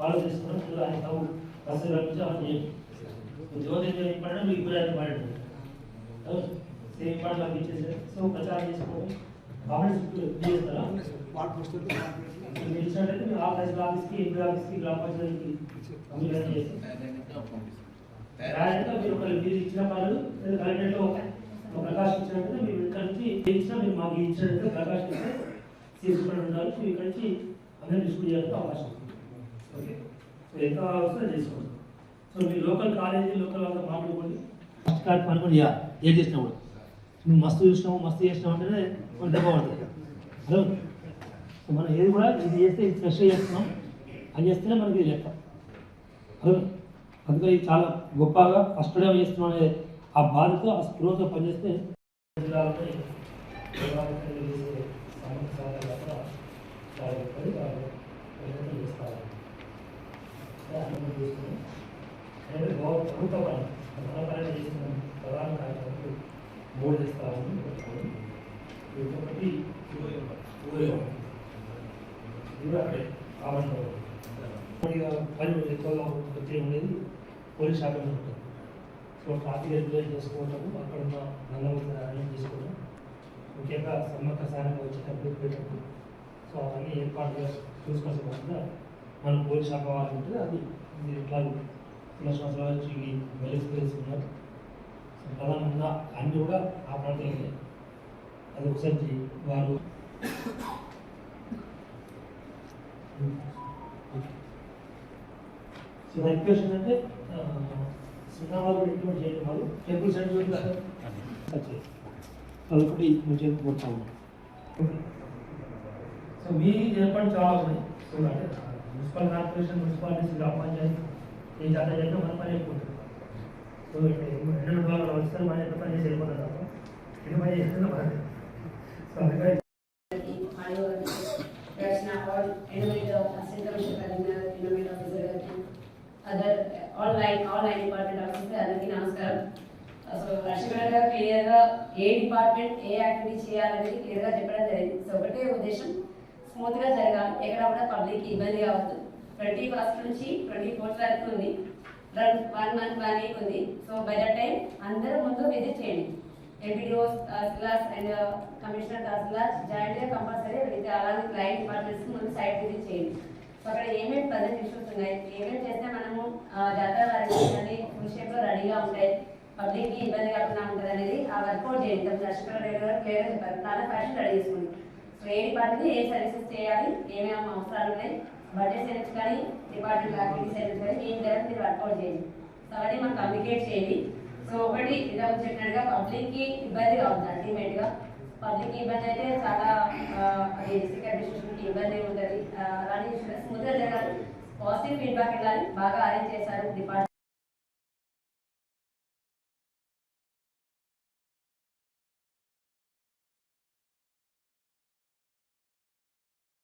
Follow చేసుకుని ముందు ఆయన తావు బస్సు రప్పించి అవన్నీ జ్యోతి పడడం మీకు గురి పడండి సేమ్ పాట మాకు ఇచ్చేసారు సో ప్రచారం చేసుకోండి. కామెంట్స్ చేస్తారా మీరు ఆఫీస్ ఆఫీస్కి ఎంపీ ఆఫీస్కి గ్రామ పంచాయతీకి డైరెక్ట్గా మీరు మీరు ఇచ్చిన ఒక ఒక ప్రకాశం ఇచ్చినట్టు మీరు ఇక్కడ నుంచి ఇచ్చినా మీరు మాకు ఇచ్చినట్టు ప్రకాశం ఇస్తే తీసుకుని ఉండాలి. మీరు ఇక్కడ నుంచి అందరూ చేయడానికి అవకాశం ఉంది. ఓకే? సో ఎంత అవసరం చేసుకోండి. సో మీరు లోకల్ కాలేజీ లోకల్ వాళ్ళతో మాట్లాడుకోండి. ఫస్ట్ కార్డ్ పనుకొని చేయాలి ఏం చేసినా కూడా. నువ్వు మస్తు చూసినావు మస్తు చేసినావు అంటేనే మనం దెబ్బ పడుతుంది హలో? సో మనం ఏది కూడా ఇది చేస్తే ఇది స్పెషల్ చేస్తున్నాం. అని చేస్తేనే మనకి ఇది లెక్క. హలో? అందుకని చాలా గొప్పగా ఫస్ట్ టైం చేస్తున్నాం అనేది ఆ బాధతో ఆ స్పృహతో పనిచేస్తే ప్రభుత్వ పని మన పని చేస్తున్న. ప్రధాన కార్యక్రమం మూడు చేస్తామని ఇంకొకటి కూడా అక్కడే పని ఎక్కువగా వచ్చే ఉండేది పోలీస్ శాఖ ఉంటుంది. సో ట్రాఫిక్ రెగ్యులేట్ చేసుకోవటము అక్కడ ఉన్న నందమూర్తి అరేంజ్ చేసుకోవడం ముఖ్యంగా సమ్మక్క సారంగా వచ్చేటప్పుడు పోయేటప్పుడు సో అవన్నీ ఏర్పాటుగా చూసుకోవాల్సిన కాకుండా మన పోలీస్ శాఖ వాళ్ళు ఉంటుంది అది మీరు ఇట్లా చిన్న సంవత్సరాల నుంచి ఈ ఎక్స్పీరియన్స్ ఉన్నారు. ప్రధానంగా అన్ని కూడా ఆ ప్రాంతంలోనే. అది ఒకసారి వారు సో నా రిక్వెస్ట్ అంటే సున్నా వాళ్ళు ఇంప్లిమెంట్ చేయడం వాళ్ళు టెంపుల్ అదొకటి మంచిగా కోరుతా ఉన్నాం. సో మీ ఏర్పాటు చాలా ఉన్నాయి. మున్సిపల్ కార్పొరేషన్ మున్సిపాలిటీస్ గ్రామ పంచాయతీ ఈ జాతర చేస్తే మన పని ఎక్కువ ఉంటుంది రెండు భాగాలు వస్తారు మన ఎంత పని చేసి వెళ్ళిపోతారు పని సో అందుకని ఆల్ innovator, డిపార్ట్మెంట్ commissioner అందరికీ నమస్కారం. సో ఏ డిపార్ట్మెంట్ ఏ యాక్టివిటీ చేయాలనేది క్లియర్గా చెప్పడం జరిగింది. సో ఒకటే ఉద్దేశం స్మూత్గా జరగాలి. ఎక్కడ కూడా పబ్లిక్కి ఇబ్బంది కావద్దు. ట్వంటీ ఫస్ట్ నుంచి ట్వంటీ ఫోర్త్ వరకు ఉంది. వన్ మంత్ వన్ వీక్ ఉంది. సో బై ద టైం అందరూ ముందు విజిట్ చేయండి. MPDO class and commissioner tahsildar joint compulsory with అలాగే క్లయింట్ డిపార్ట్మెంట్స్ ముందు సైట్ విజిట్ చేయండి. సో అక్కడ ఏమేమి ప్రజెంట్ ఇష్యూస్ ఉన్నాయి? ఏమేమి చేస్తే మనము జాతర అనేది ఫుల్ షేప్లో రెడీగా ఉంటాయి పబ్లిక్కి ఇబ్బంది కాకుండా ఉంటుంది అనేది ఆ వర్కౌట్ చేయండి. ఇంతకు దర్శకులు రెడ్డి గారు క్లియర్ చెప్పారు. చాలా ఫ్యాషన్ రెడీ చేసుకోండి సో ఏ డిపార్ట్మెంట్ ఏ సర్వీసెస్ చేయాలి? ఏమేమి అవసరాలు ఉన్నాయి? బడ్జెట్ సెలెక్ట్ కానీ డిపార్ట్మెంట్ యాక్టివిటీస్ సెన్స్ కానీ ఏం జరగదు మీరు వర్కౌట్ చేయండి. సో అవన్నీ మనం కమ్యూనికేట్ చేయండి. సో ఒకటి ఇలా చెప్పినట్టుగా పబ్లిక్కి ఇబ్బందిగా ఇబ్బంది కావద్దు అల్టిమేట్ పబ్లిక్ ఇబ్బంది అయితే చాలా అది డిస్ట్రిక్ట్ అడ్మినిస్ట్రేషన్కి ఇబ్బంది ఉంటుంది. అలాంటి స్మూత్గా జరగాలి. పాజిటివ్ ఫీడ్బ్యాక్ ఇవ్వాలి. బాగా అరేంజ్ చేశారు డిపార్ట్మెంట్.